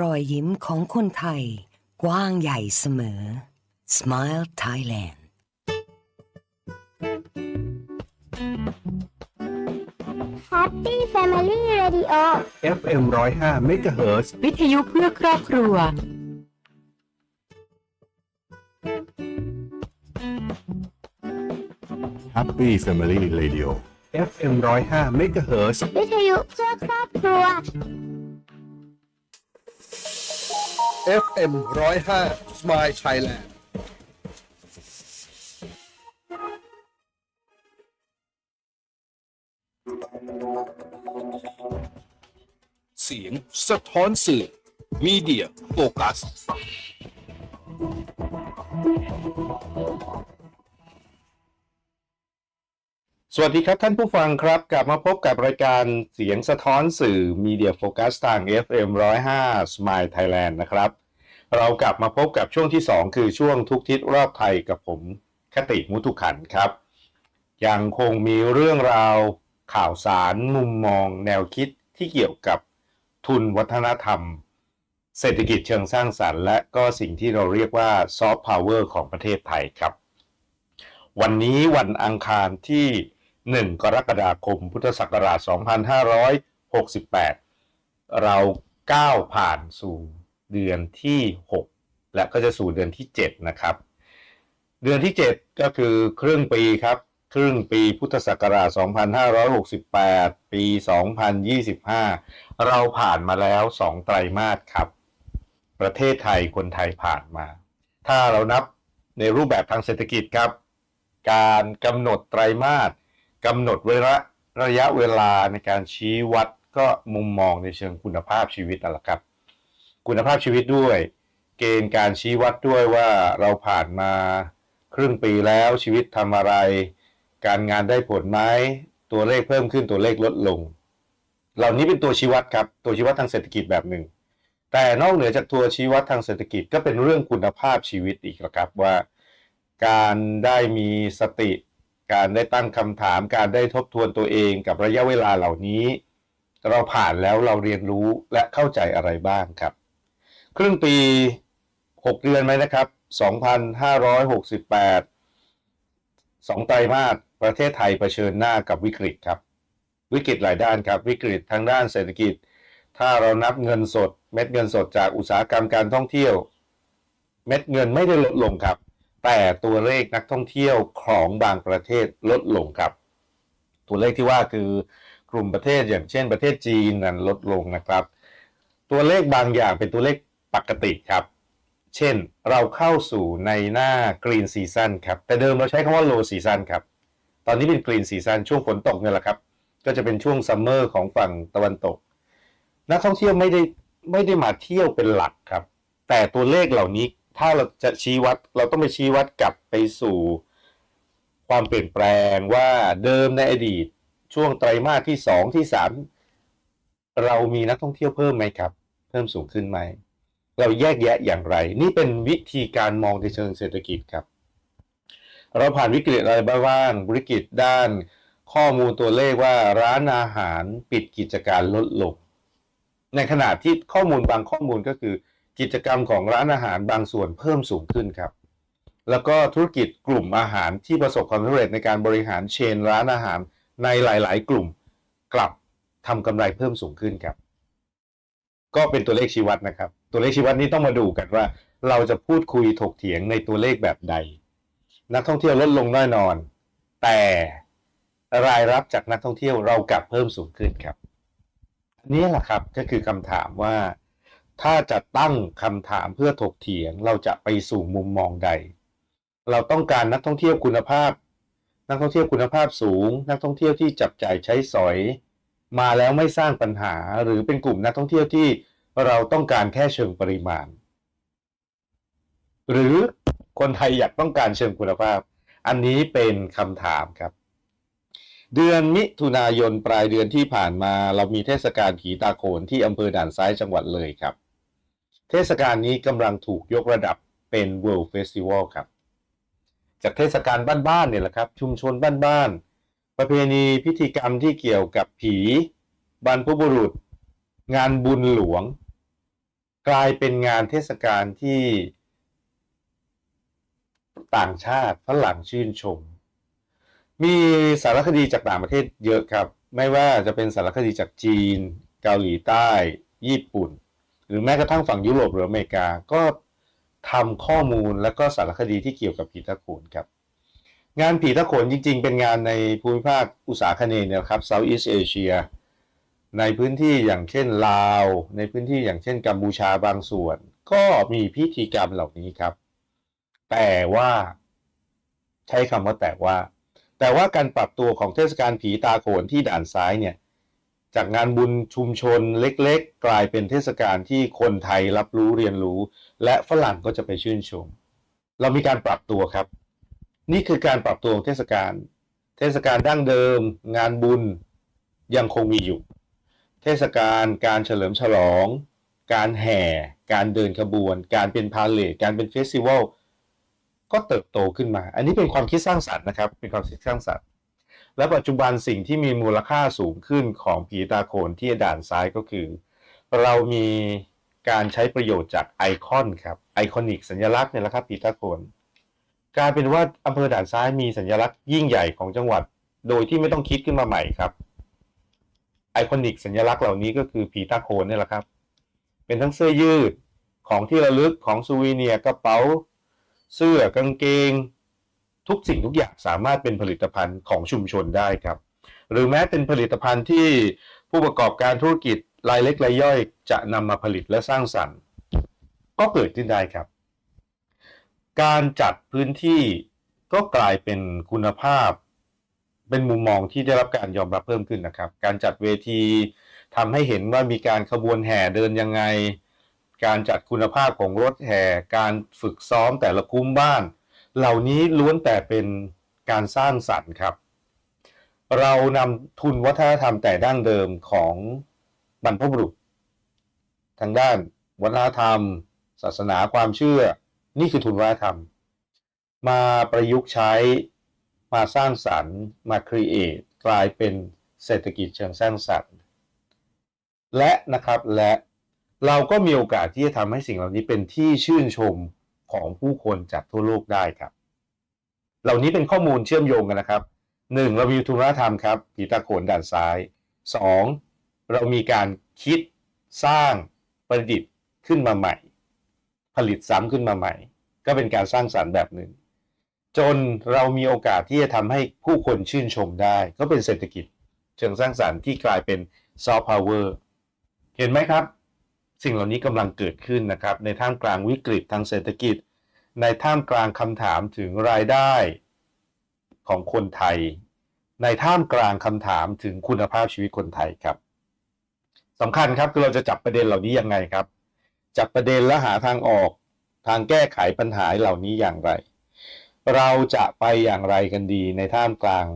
รอยยิ้มของคนไทย กว้างใหญ่เสมอ Smile Thailand Happy Family Radio FM 105 MHz วิทยุเพื่อครอบครัว Happy Family Radio FM 105 MHz วิทยุเพื่อครอบครัว FM 105 Smile Thailand เสียงสะท้อนสื่อ Media Focus ส สวัสดีครับท่านผู้ฟังครับ กลับมาพบกับรายการเสียงสะท้อนสื่อ Media Focus ทาง FM 105 Smile Thailand นะครับ เรากลับมาพบกับช่วงที่ 2 คือช่วงทุกทิศรอบไทยกับผมคติมุทุขันครับ ยังคงมีเรื่องราวข่าวสารมุมมองแนวคิดที่เกี่ยวกับทุนวัฒนธรรม เศรษฐกิจเชิงสร้างสรรค์ และก็สิ่งที่เราเรียกว่าซอฟต์พาวเวอร์ของประเทศไทยครับ วันนี้วันอังคารที่ 1 กรกฎาคม พุทธศักราช 2568 เราก้าวผ่านสู่เดือนที่ 6 และก็จะสู่เดือนที่ 7 นะครับ เดือนที่ 7 ก็คือครึ่งปีครับ ครึ่งปีพุทธศักราช 2568 ปี 2025 เราผ่านมาแล้ว 2 ไตรมาสครับ ประเทศไทยคนไทยผ่านมา ถ้าเรานับในรูปแบบทางเศรษฐกิจครับ การกำหนดไตรมาส กำหนดเวลาระยะเวลาในการชี้วัดก็มุมมองในเชิงคุณภาพชีวิตนั่นแหละครับ คุณภาพชีวิตด้วย เกณฑ์การชี้วัดด้วยว่าเราผ่านมาครึ่งปีแล้วชีวิตทำอะไร การงานได้ผลไหมตัวเลขเพิ่มขึ้นตัวเลขลดลง เหล่านี้เป็นตัวชี้วัดครับตัวชี้วัดทางเศรษฐกิจแบบหนึ่ง แต่นอกเหนือจากตัวชี้วัดทางเศรษฐกิจก็เป็นเรื่องคุณภาพชีวิตอีกนะครับว่า การได้มีสติ การได้ตั้งคำถามการได้ทบทวนตัวเองกับระยะเวลาเหล่านี้ เราผ่านแล้วเราเรียนรู้และเข้าใจอะไรบ้างครับ ครึ่งปี 6 เดือนไหมนะครับ 2,568สองไตรมาสประเทศไทยเผชิญหน้ากับวิกฤตครับ วิกฤตหลายด้านครับ วิกฤตทางด้านเศรษฐกิจ ถ้าเรานับเงินสด เม็ดเงินสดจากอุตสาหกรรมการท่องเที่ยว เม็ดเงินไม่ได้ลดลงครับ แต่ตัวเลขนักท่องเที่ยวของบางประเทศลดลงครับ ตัวเลขที่ว่าคือกลุ่มประเทศอย่างเช่นประเทศจีนนั้นลดลงนะครับ ตัวเลขบางอย่างเป็นตัวเลขปกติครับ เช่นเราเข้าสู่ในหน้า Green Season ครับแต่เดิมเราใช้คำว่า Low Season ครับตอนนี้เป็น Green Season ช่วงฝนตกเนี่ยแหละครับ ก็จะเป็นช่วงซัมเมอร์ของฝั่งตะวันตก นักท่องเที่ยวไม่ได้ไม่ได้มาเที่ยวเป็นหลักครับ แต่ตัวเลขเหล่านี้ ถ้าเราจะชี้วัดเราต้องไปชี้วัดกลับไปสู่ความเปลี่ยนแปลงว่าเดิมในอดีตช่วงไตรมาสที่สองที่สามเรามีนักท่องเที่ยวเพิ่มไหมครับ เพิ่มสูงขึ้นไหม เราแยกแยะอย่างไร นี่เป็นวิธีการมองในเชิงเศรษฐกิจครับ เราผ่านวิกฤตอะไรบ้างวิกฤตด้านข้อมูลตัวเลขว่าร้านอาหารปิดกิจการลดลงในขณะที่ข้อมูลบางข้อมูลก็คือ กิจกรรมของร้านอาหารบางส่วนเพิ่มสูงขึ้นครับ แล้วก็ธุรกิจกลุ่มอาหารที่ประสบความสำเร็จในการบริหารเชนร้านอาหารในหลาย ๆ กลุ่มกลับทำกำไรเพิ่มสูงขึ้นครับ ก็เป็นตัวเลขชี้วัดนะครับ ตัวเลขชี้วัดนี้ต้องมาดูกันว่า เราจะพูดคุยถกเถียงในตัวเลขแบบใด นักท่องเที่ยวลดลงแน่นอน แต่รายรับจากนักท่องเที่ยวเรากลับเพิ่มสูงขึ้นครับนนี้แหละครับก็คือคำถามว่า ถ้าจะตั้งคำถามเพื่อถกเถียง เราจะไปสู่มุมมองใด เราต้องการนักท่องเที่ยวคุณภาพ นักท่องเที่ยวคุณภาพสูง นักท่องเที่ยวที่จับจ่ายใช้สอย มาแล้วไม่สร้างปัญหา หรือเป็นกลุ่มนักท่องเที่ยวที่เราต้องการแค่เชิงปริมาณ หรือคนไทยอยากต้องการเชิงคุณภาพ อันนี้เป็นคำถามครับ เดือนมิถุนายนปลายเดือนที่ผ่านมา เรามีเทศกาลผีตาโขนที่อำเภอด่านซ้ายจังหวัดเลยครับ เทศกาลนี้กำลังถูกยกระดับเป็น World Festival ครับ จากเทศกาลบ้านๆเนี่ยแหละครับ ชุมชนบ้านๆ ประเพณีพิธีกรรมที่เกี่ยวกับผี บรรพบุรุษ งานบุญหลวง กลายเป็นงานเทศกาลที่ ต่างชาติฝรั่งชื่นชม มีสารคดีจากต่างประเทศเยอะครับ ไม่ว่าจะเป็นสารคดีจากจีน เกาหลีใต้ ญี่ปุ่น หรือแม้กระทั่งฝั่งยุโรปหรืออเมริกาก็ทำข้อมูลและก็สารคดีที่เกี่ยวกับผีตะโขนครับ งานผีตะโขนจริง ๆ เป็นงานในภูมิภาคอุตสาคเนย์เนี่ยครับ Southeast Asia ในพื้นที่อย่างเช่นลาว ในพื้นที่อย่างเช่นกัมพูชาบางส่วน ก็มีพิธีกรรมเหล่านี้ครับ แต่ว่า ใช้คำว่าแต่ว่า แต่ว่าการปรับตัวของเทศกาลผีตาโขนที่ด่านซ้ายเนี่ย จากงานบุญชุมชนเล็กๆ กลายเป็นเทศกาลที่คนไทยรับรู้เรียนรู้ และฝรั่งก็จะไปชื่นชม เรามีการปรับตัวครับ นี่คือการปรับตัวของเทศกาลเทศกาลดั้งเดิม งานบุญยังคงมีอยู่ เทศกาลการเฉลิมฉลอง การแห่ การเดินขบวน การเป็นพาเลทการเป็นเฟสติวัลก็เติบโตขึ้นมา อันนี้เป็นความคิดสร้างสรรค์นะครับ เป็นความคิดสร้างสรรค์ และปัจจุบันสิ่งที่มีมูลค่าสูงขึ้นของผีตาโขนที่ด่านซ้ายก็คือ เรามีการใช้ประโยชน์จากไอคอนครับไอคอนิกสัญลักษณ์เนี่ยแหละครับผีตาโขนกลายเป็นว่าอำเภอด่านซ้ายมีสัญลักษณ์ยิ่งใหญ่ของจังหวัด โดยที่ไม่ต้องคิดขึ้นมาใหม่ครับไอคอนิกสัญลักษณ์เหล่านี้ก็คือผีตาโขนเนี่ยแหละครับ เป็นทั้งเสื้อยืดของที่ระลึกของซูวีเนียกระเป๋า เสื้อกางเกง ทุกสิ่งทุกอย่างสามารถเป็นผลิตภัณฑ์ของชุมชนได้ครับ หรือแม้เป็นผลิตภัณฑ์ที่ผู้ประกอบการธุรกิจรายเล็กรายย่อยจะนำมาผลิตและสร้างสรรค์ ก็เกิดขึ้นได้ครับ การจัดพื้นที่ก็กลายเป็นคุณภาพ เป็นมุมมองที่ได้รับการยอมรับเพิ่มขึ้นนะครับ การจัดเวทีทำให้เห็นว่ามีการขบวนแห่เดินยังไง การจัดคุณภาพของรถแห่ การฝึกซ้อมแต่ละคุ้มบ้าน เหล่านี้ล้วนแต่เป็นการสร้างสรรค์ครับ เรานำทุนวัฒนธรรมแต่ดั้งเดิมของบรรพบุรุษ ทางด้านวัฒนธรรม ศาสนาความเชื่อ นี่คือทุนวัฒนธรรม มาประยุกต์ใช้มาสร้างสรรค์ มาครีเอทกลายเป็นเศรษฐกิจเชิงสร้างสรรค์ และนะครับและเราก็มีโอกาสที่จะทำให้สิ่งเหล่านี้เป็นที่ชื่นชม ของผู้คนจากทั่วโลกได้ครับ เหล่านี้เป็นข้อมูลเชื่อมโยงกันนะครับหนึ่งเรามีทุนธรรมครับผีตาโขนด่านซ้ายสองเรามีการคิดสร้างประดิษฐ์ขึ้นมาใหม่ ผลิตซ้ำขึ้นมาใหม่ ก็เป็นการสร้างสรรค์แบบหนึ่ง จนเรามีโอกาสที่จะทำให้ผู้คนชื่นชมได้ ก็เป็นเศรษฐกิจ เชิงสร้างสรรค์ที่กลายเป็นซอฟต์พาวเวอร์เห็นไหมครับ สิ่งเหล่านี้กำลังเกิดขึ้นนะครับ ในท่ามกลางวิกฤตทางเศรษฐกิจ ในท่ามกลางคำถามถึงรายได้ของคนไทย ในท่ามกลางคำถามถึงคุณภาพชีวิตคนไทยครับสำคัญครับคือเราจะจับประเด็นเหล่านี้ยังไงครับ จับประเด็นและหาทางออกทางแก้ไขปัญหาเหล่านี้อย่างไร เราจะไปอย่างไรกันดีในท่ามกลาง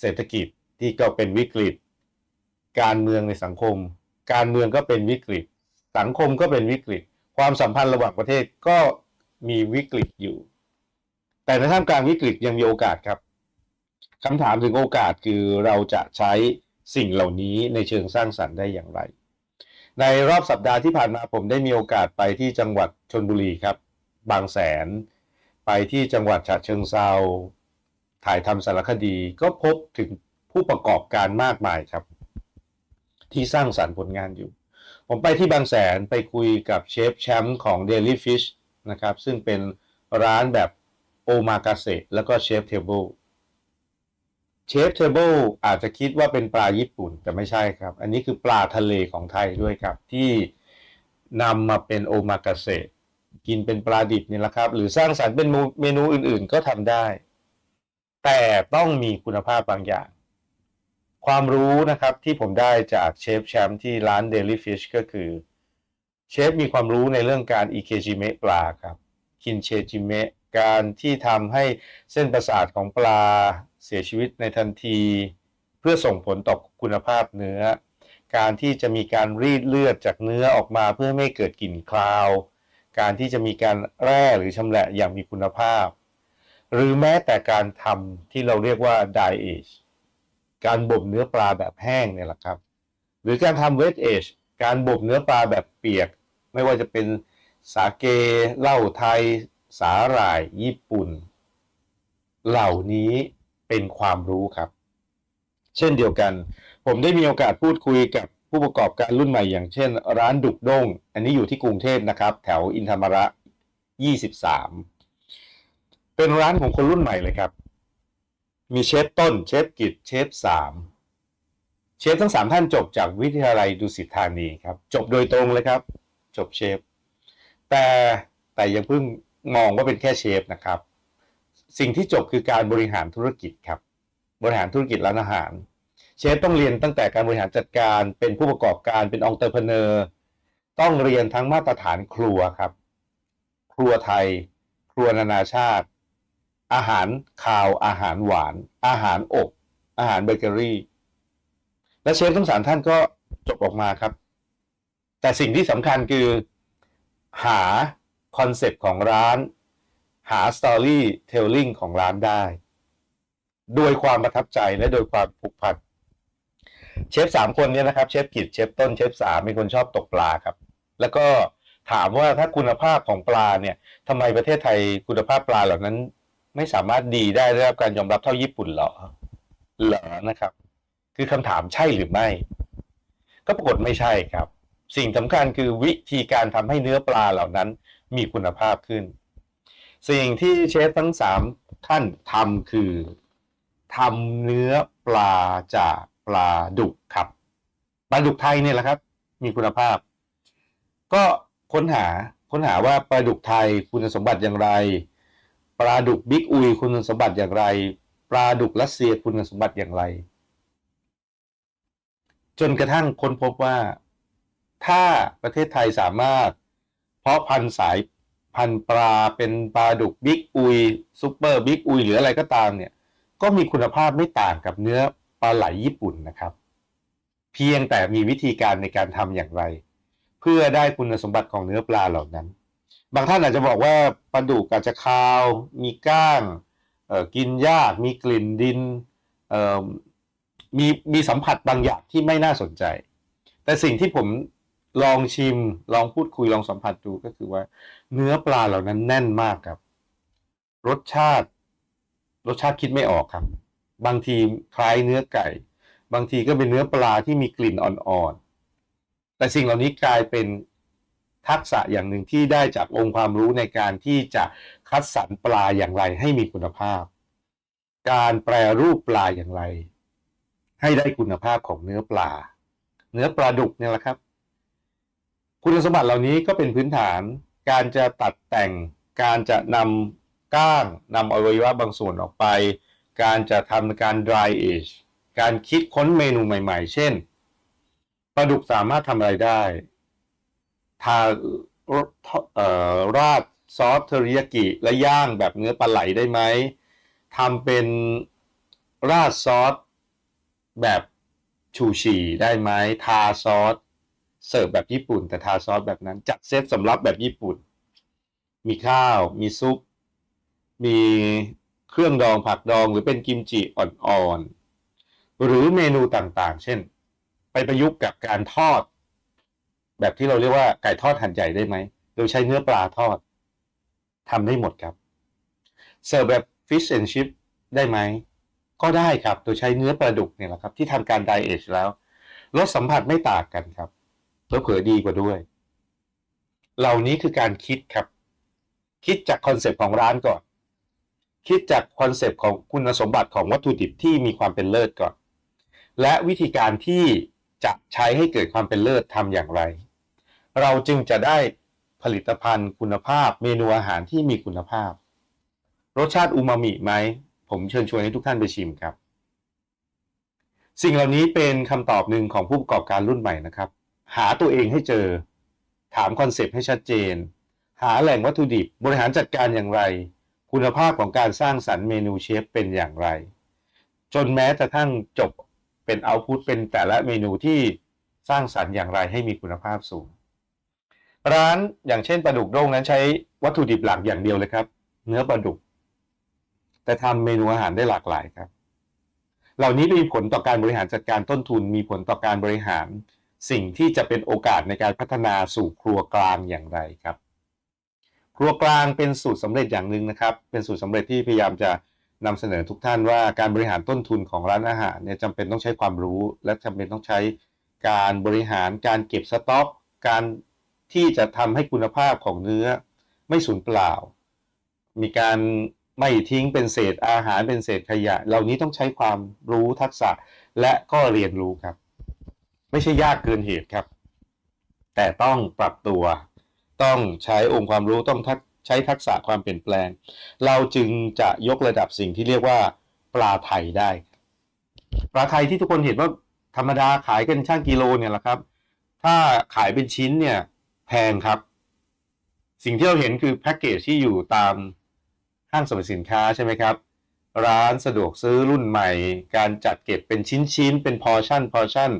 เศรษฐกิจที่ก็เป็นวิกฤต การเมืองในสังคม การเมืองก็เป็นวิกฤต สังคมก็เป็นวิกฤต ความสัมพันธ์ระหว่างประเทศก็มีวิกฤตอยู่ แต่ในท่ามกลางวิกฤตยังมีโอกาสครับคำถามถึงโอกาสคือเราจะใช้สิ่งเหล่านี้ในเชิงสร้างสรรค์ได้อย่างไร ในรอบสัปดาห์ที่ผ่านมาผมได้มีโอกาสไปที่จังหวัดชนบุรีครับ บางแสน ไปที่จังหวัดฉะเชิงเซาถ่ายทำสารคดีก็พบถึงผู้ประกอบการมากมายครับ ที่สร้างสรรค์ผลงานอยู่ ผมไปที่บางแสนไปคุยกับเชฟแชมป์ของ Daily Fish นะครับ ซึ่งเป็นร้านแบบโอมากาเซแล้วก็เชฟเทเบิลเชฟเทเบิลอาจจะคิดว่าเป็นปลาญี่ปุ่นแต่ไม่ใช่ครับ อันนี้คือปลาทะเลของไทยด้วยครับ ที่นำมาเป็นโอมากาเซกินเป็นปลาดิบนี่แหละครับ หรือสร้างสรรค์เป็นเมนูอื่นๆก็ทำได้ แต่ต้องมีคุณภาพบางอย่าง ความรู้นะครับที่ผมได้จากเชฟแชมป์ที่ร้าน Daily Fish ก็คือเชฟมีความรู้ในเรื่องการอิเคจิเมะปลาครับคินเชจิเมะการที่ทำให้เส้นประสาทของปลาเสียชีวิตในทันที เพื่อส่งผลต่อคุณภาพเนื้อ การที่จะมีการรีดเลือดจากเนื้อออกมาเพื่อไม่เกิดกลิ่นคลาว การที่จะมีการแร่หรือชำแหละอย่างมีคุณภาพ หรือแม้แต่การทำที่เราเรียกว่า dry age การบ่มเนื้อปลาแบบแห้งเนี่ยแหละครับ หรือการทำ wet age การบ่มเนื้อปลาแบบเปียก ไม่ว่าจะเป็นสาเกเหล้าไทย สาหร่าย ญี่ปุ่น เหล่านี้เป็นความรู้ครับ เช่นเดียวกัน ผมได้มีโอกาสพูดคุยกับผู้ประกอบการรุ่นใหม่อย่างเช่น ร้านดุกด้ง อันนี้อยู่ที่กรุงเทพนะครับ แถวอินธรรมระ 23 เป็นร้านของคนรุ่นใหม่เลยครับ มีเชฟต้น เชฟกิจเชฟสามเชฟทั้งสามท่านจบจากวิทยาลัยดุสิตธานีครับ จบโดยตรงเลยครับ จบเชฟ แต่แต่ยังเพิ่งมองว่าเป็นแค่เชฟนะครับ สิ่งที่จบคือการบริหารธุรกิจครับ บริหารธุรกิจร้านอาหาร เชฟต้องเรียนตั้งแต่การบริหารจัดการ เป็นผู้ประกอบการเป็นองค์เตอร์เพเนอร์ต้องเรียนทั้งมาตรฐานครัวครับ ครัวไทย ครัวนานาชาติ อาหารคาว อาหารหวาน อาหารอบ อาหารเบเกอรี่ และเชฟทั้งสามท่านก็จบออกมาครับ แต่สิ่งที่สำคัญคือ หาคอนเซปต์ของร้าน หาสตอรี่เทลลิงของร้านได้ โดยความประทับใจและโดยความผูกพันเชฟสามคนเนี่ยนะครับ เชฟกิจเชฟต้นเชฟสามเป็นคนชอบตกปลาครับ แล้วก็ถามว่าถ้าคุณภาพของปลาเนี่ยทำไมประเทศไทยคุณภาพปลาเหล่านั้น ไม่สามารถดีได้ได้รับการยอมรับเท่าญี่ปุ่นหรอเหรอนะครับ คือคำถามใช่หรือไม่ ก็ปรากฏไม่ใช่ครับ สิ่งสำคัญคือวิธีการทำให้เนื้อปลาเหล่านั้นมีคุณภาพขึ้น สิ่งที่เชฟทั้งสามท่านทำคือทำเนื้อปลาจากปลาดุกครับปลาดุกไทยเนี่ยแหละครับ มีคุณภาพ ก็ค้นหาค้นหาว่าปลาดุกไทยคุณสมบัติอย่างไร ปลาดุกบิ๊กอุยคุณสมบัติอย่างไร ปลาดุกรัสเซียคุณสมบัติอย่างไร จนกระทั่งค้นพบว่า ถ้าประเทศไทยสามารถ เพาะพันธุ์สายพันธุ์ปลาเป็นปลาดุกบิ๊กอุยซูเปอร์บิ๊กอุยหรืออะไรก็ตามเนี่ย ก็มีคุณภาพไม่ต่างกับเนื้อปลาไหลญี่ปุ่นนะครับ เพียงแต่มีวิธีการในการทำอย่างไร เพื่อได้คุณสมบัติของเนื้อปลาเหล่านั้น บางท่านอาจจะบอกว่าปลาดุกอาจจะคาว มีก้างกินยากมีกลิ่นดินมีมีสัมผัสบางอย่างที่ไม่น่าสนใจ แต่สิ่งที่ผมลองชิม ลองพูดคุยลองสัมผัสดูก็คือว่า เนื้อปลาเหล่านั้นแน่นมากครับ รสชาติ รสชาติคิดไม่ออกครับ บางทีคล้ายเนื้อไก่ บางทีก็เป็นเนื้อปลาที่มีกลิ่นอ่อนๆแต่สิ่งเหล่านี้กลายเป็น ทักษะอย่างหนึ่งที่ได้จากองค์ความรู้ในการที่จะคัดสรรปลาอย่างไรให้มีคุณภาพ การแปรรูปปลาอย่างไร ให้ได้คุณภาพของเนื้อปลา เนื้อปลาดุกเนี่ยแหละครับ คุณสมบัติเหล่านี้ก็เป็นพื้นฐาน การจะตัดแต่ง การจะนำก้างนำอวัยวะบางส่วนออกไป การจะทำการ dry age การคิดค้นเมนูใหม่ ๆ เช่นปลาดุกสามารถทำอะไรได้ ทาเอ่อราดซอสเทอริยากิและย่างแบบเนื้อปลาไหลได้ไหมทำเป็นราดซอสแบบชูชีได้ไหมทาซอสเสิร์ฟแบบญี่ปุ่น แต่ทาซอสแบบนั้นจัดเซตสำรับแบบญี่ปุ่น มีข้าว มีซุป มีเครื่องดองผักดองหรือเป็นกิมจิอ่อนๆ หรือเมนูต่างๆ เช่น ไปประยุกต์กับการทอด แบบที่เราเรียกว่าไก่ทอดหั่นใหญ่ได้ไหมโดยใช้เนื้อปลาทอดทำได้หมดครับ เสิร์ฟแบบ fish and chip ได้ไหม ก็ได้ครับ โดยใช้เนื้อปลาดุกเนี่ยแหละครับ ที่ทำการไดเอชแล้วรสสัมผัสไม่ต่างกันครับเผลอดีกว่าด้วย เหล่านี้คือการคิดครับ คิดจากคอนเซปต์ของร้านก่อน คิดจากคอนเซปต์ของคุณสมบัติของวัตถุดิบที่มีความเป็นเลิศก่อน และวิธีการที่จะใช้ให้เกิดความเป็นเลิศทำอย่างไร เราจึงจะได้ผลิตภัณฑ์คุณภาพ เมนูอาหารที่มีคุณภาพ รสชาติอูมามิไหม ผมเชิญชวนให้ทุกท่านไปชิมครับ สิ่งเหล่านี้เป็นคำตอบหนึ่งของผู้ประกอบการรุ่นใหม่นะครับ หาตัวเองให้เจอ ถามคอนเซปต์ให้ชัดเจน หาแหล่งวัตถุดิบบริหารจัดการอย่างไร คุณภาพของการสร้างสรรค์เมนูเชฟเป็นอย่างไร จนแม้กระทั่งจบเป็นเอาพุตเป็นแต่ละเมนูที่สร้างสรรค์อย่างไรให้มีคุณภาพสูง ร้านอย่างเช่นปลาดุกโด้งนั้นใช้วัตถุดิบหลักอย่างเดียวเลยครับ เนื้อปลาดุก แต่ทำเมนูอาหารได้หลากหลายครับ เหล่านี้มีผลต่อการบริหารจัดการต้นทุน มีผลต่อการบริหารสิ่งที่จะเป็นโอกาสในการพัฒนาสู่ครัวกลางอย่างไรครับ ครัวกลางเป็นสูตรสำเร็จอย่างหนึ่งนะครับ เป็นสูตรสำเร็จที่พยายามจะนำเสนอทุกท่านว่าการบริหารต้นทุนของร้านอาหารเนี่ยจำเป็นต้องใช้ความรู้ และจำเป็นต้องใช้การบริหารการเก็บสต็อก การ ที่จะทำให้คุณภาพของเนื้อไม่สูญเปล่า มีการไม่ทิ้งเป็นเศษอาหารเป็นเศษขยะ เหล่านี้ต้องใช้ความรู้ทักษะและก็เรียนรู้ครับ ไม่ใช่ยากเกินเหตุครับ แต่ต้องปรับตัว ต้องใช้องค์ความรู้ต้องใช้ทักษะความเปลี่ยนแปลง เราจึงจะยกระดับสิ่งที่เรียกว่าปลาไทยได้ ปลาไทยที่ทุกคนเห็นว่าธรรมดาขายกันช่างกิโลเนี่ยแหละครับ ถ้าขายเป็นชิ้นเนี่ย แพงครับ สิ่งที่เราเห็นคือแพ็กเกจที่อยู่ตามห้างสรรพสินค้าใช่ไหมครับ ร้านสะดวกซื้อรุ่นใหม่ การจัดเก็บเป็นชิ้นๆ เป็นพอชั่นพอชั่น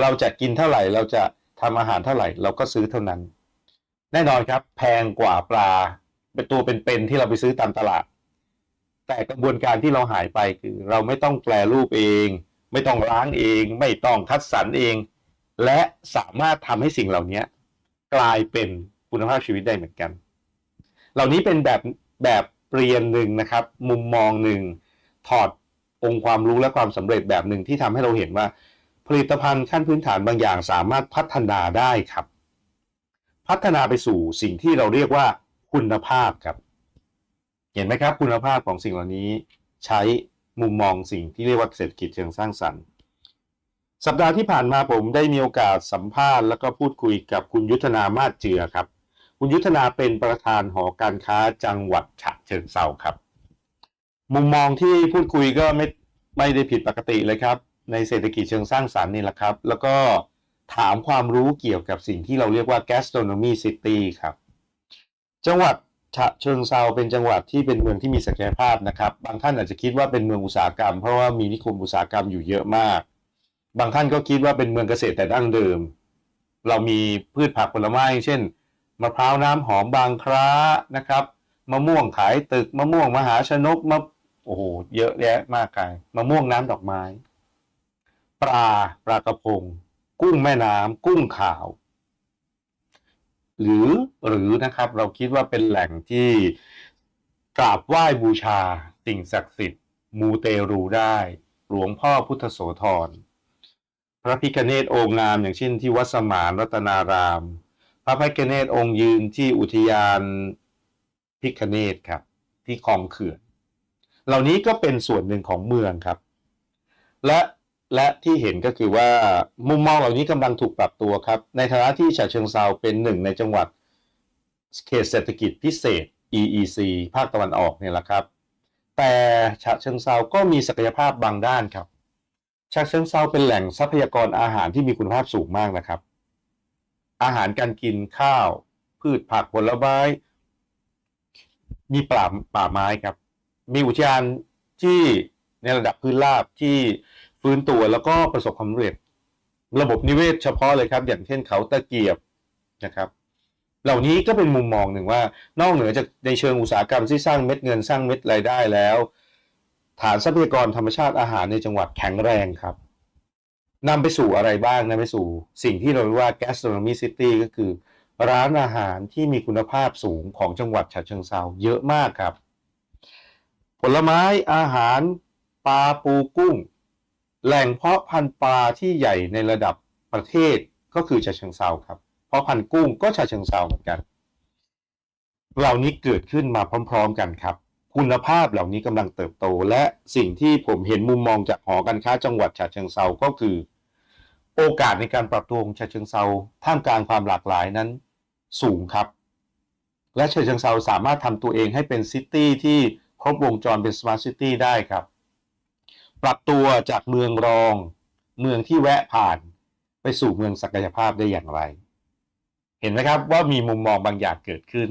เราจะกินเท่าไหร่เราจะทำอาหารเท่าไหร่เราก็ซื้อเท่านั้น แน่นอนครับแพงกว่าปลาเป็นตัวเป็นๆที่เราไปซื้อตามตลาด แต่กระบวนการที่เราหายไปคือ เราไม่ต้องแปลรูปเอง ไม่ต้องล้างเอง ไม่ต้องคัดสรรเอง และสามารถทำให้สิ่งเหล่านี้ กลายเป็นคุณภาพชีวิตได้เหมือนกัน เหล่านี้เป็นแบบแบบเรียนหนึ่งนะครับ มุมมองหนึ่งถอดองค์ความรู้และความสำเร็จแบบหนึ่งที่ทำให้เราเห็นว่า ผลิตภัณฑ์ขั้นพื้นฐานบางอย่างสามารถพัฒนาได้ครับ พัฒนาไปสู่สิ่งที่เราเรียกว่าคุณภาพครับ เห็นไหมครับคุณภาพของสิ่งเหล่านี้ใช้มุมมองสิ่งที่เรียกว่าเศรษฐกิจเชิงสร้างสรรค์ สัปดาห์ที่ผ่านมาผมได้มีโอกาสสัมภาษณ์แล้วก็พูดคุยกับคุณยุทธนามาศเจือครับ คุณยุทธนาเป็นประธานหอการค้าจังหวัดฉะเชิงเทราครับ มุมมองที่พูดคุยก็ไม่ไม่ได้ผิดปกติเลยครับ ในเศรษฐกิจเชิงสร้างสรรค์นี่แหละครับ แล้วก็ถามความรู้เกี่ยวกับสิ่งที่เราเรียกว่า gastronomy city ครับ จังหวัดฉะเชิงเซาเป็นจังหวัดที่เป็นเมืองที่มีศักยภาพนะครับ บางท่านอาจจะคิดว่าเป็นเมืองอุตสาหกรรม เพราะว่ามีนิคมอุตสาหกรรมอยู่เยอะมาก บางท่านก็คิดว่าเป็นเมืองเกษตรแต่ดั้งเดิม เรามีพืชผักผลไม้เช่น มะพร้าวน้ำหอมบางคร้านะครับ มะม่วงขายตึก มะม่วงมหาชนกมะโอ้โหเยอะแยะมากกายมะม่วงน้ำดอกไม้ ปลาปลากระพง กุ้งแม่น้ำกุ้งขาว หรือหรือนะครับเราคิดว่าเป็นแหล่งที่กราบไหว้บูชาสิ่งศักดิ์สิทธิ์ มูเตรูได้ หลวงพ่อพุทธโสธร พระพิฆเนศองค์งามอย่างเช่นที่วัดสมานรัตนาราม พระพิฆเนศองค์ยืนที่อุทยานพิฆเนศครับ ที่คลองเขื่อน เหล่านี้ก็เป็นส่วนหนึ่งของเมืองครับ และและที่เห็นก็คือว่ามุมมองเหล่านี้กำลังถูกปรับตัวครับ ในฐานะที่ฉะเชิงเซาเป็นหนึ่งในจังหวัดเขตเศรษฐกิจพิเศษ EEC ภาคตะวันออกเนี่ยแหละครับ แต่ฉะเชิงเซาก็มีศักยภาพบางด้านครับ ฉะเชิงเซาเป็นแหล่งทรัพยากรอาหารที่มีคุณภาพสูงมากนะครับ อาหารการกินข้าว พืชผักผลไม้ มีป่าป่าไม้ครับ มีอุทยานที่ในระดับพื้นราบที่ฟื้นตัวแล้วก็ประสบความสำเร็จ ระบบนิเวศเฉพาะเลยครับ อย่างเช่นเขาตะเกียบนะครับ เหล่านี้ก็เป็นมุมมองหนึ่งว่า นอกเหนือจากในเชิงอุตสาหกรรมที่สร้างเม็ดเงินสร้างเม็ดรายได้แล้ว ฐานทรัพยากรธรรมชาติอาหารในจังหวัดแข็งแรงครับนำไปสู่อะไรบ้างนำไปสู่สิ่งที่เราเรียกว่า gastronomy city ก็คือ ร้านอาหารที่มีคุณภาพสูงของจังหวัดฉะเชิงเทราเยอะมากครับ ผลไม้อาหารปลาปูกุ้ง แหล่งเพาะพันธุ์ปลาที่ใหญ่ในระดับประเทศก็คือฉะเชิงเซาครับ เพราะพันธุ์กุ้งก็ฉะเชิงเซาเหมือนกัน เหล่านี้เกิดขึ้นมาพร้อม ๆ กันครับ คุณภาพเหล่านี้กำลังเติบโต และสิ่งที่ผมเห็นมุมมองจากหอการค้าจังหวัดฉะเชิงเซาก็คือ โอกาสในการปรับตัวของฉะเชิงเซาท่ามกลางความหลากหลายนั้นสูงครับ และฉะเชิงเซาสามารถทำตัวเองให้เป็นซิตี้ที่ครบวงจรเป็นสมาร์ทซิตี้ได้ครับ ปรับตัวจากเมืองรอง เมืองที่แวะผ่านไปสู่เมืองศักยภาพได้อย่างไร เห็นไหมครับว่ามีมุมมองบางอย่างเกิดขึ้น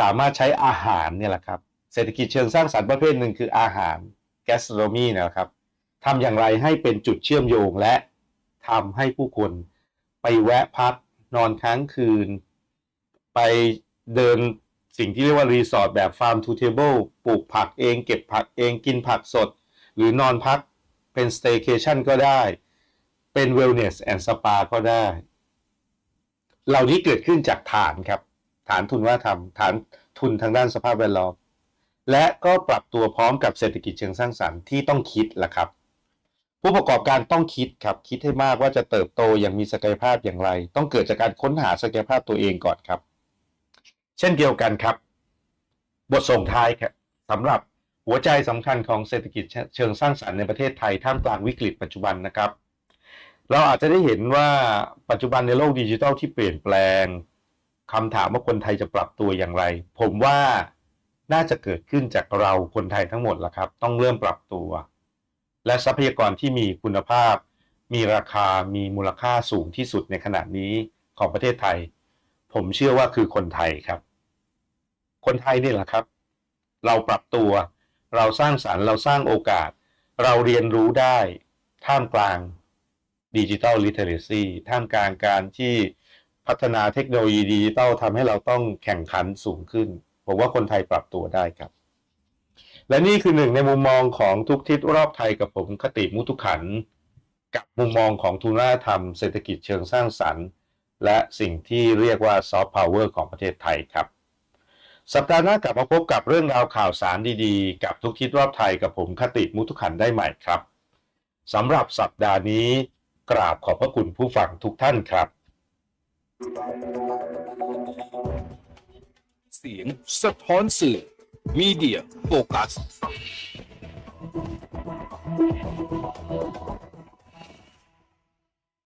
สามารถใช้อาหารเนี่ยแหละครับ เศรษฐกิจเชิงสร้างสรรค์ประเภทหนึ่งคืออาหาร gastronomy นะครับทำอย่างไรให้เป็นจุดเชื่อมโยงและทำให้ผู้คนไปแวะพักนอนค้างคืน ไปเดินสิ่งที่เรียกว่ารีสอร์ทแบบ farm to table ปลูกผักเองเก็บผักเองกินผักสด หรือนอนพักเป็น staycation ก็ได้ เป็น wellness and spa ก็ได้ เหล่านี้เกิดขึ้นจากฐานครับ ฐานทุนว่าทำฐานทุนทางด้านสภาพแวดล้อม และก็ปรับตัวพร้อมกับเศรษฐกิจเชิงสร้างสรรค์ที่ต้องคิดละครับ ผู้ประกอบการต้องคิดครับคิดให้มากว่าจะเติบโตอย่างมีศักยภาพอย่างไร ต้องเกิดจากการค้นหาศักยภาพตัวเองก่อนครับ เช่นเดียวกันครับ บทส่งท้ายครับสำหรับหัวใจสำคัญของเศรษฐกิจเชิงสร้างสรรค์ในประเทศไทยท่ามกลางวิกฤตปัจจุบันนะครับ เราอาจจะได้เห็นว่าปัจจุบันในโลกดิจิทัลที่เปลี่ยนแปลงคำถามว่าคนไทยจะปรับตัวอย่างไร ผมว่า น่าจะเกิดขึ้นจากเราคนไทยทั้งหมดละครับ ต้องเริ่มปรับตัว และทรัพยากรที่มีคุณภาพ มีราคามีมูลค่าสูงที่สุดในขณะนี้ของประเทศไทย ผมเชื่อว่าคือคนไทยครับ คนไทยนี่แหละครับ เราปรับตัว เราสร้างสรรค์เราสร้างโอกาส เราเรียนรู้ได้ ท่ามกลางดิจิทัลลิเทเรซีท่ามกลางการที่พัฒนาเทคโนโลยีดิจิทัลทำให้เราต้องแข่งขันสูงขึ้น ผมว่าคนไทยปรับตัวได้ครับ และนี่คือหนึ่งในมุมมองของทุกทิศรอบไทยกับผมคติมุทุขัน กับมุมมองของทุนวัฒนธรรมเศรษฐกิจเชิงสร้างสรรค์ และสิ่งที่เรียกว่าซอฟต์พาวเวอร์ของประเทศไทยครับ สัปดาห์หน้ากลับมาพบกับเรื่องราวข่าวสารดีๆ กับทุกทิศรอบไทยกับผมคติมุทุขันได้ใหม่ครับสำหรับสัปดาห์นี้กราบขอบพระคุณผู้ฟังทุกท่านครับ เสียง สะท้อนสื่อ Media Focus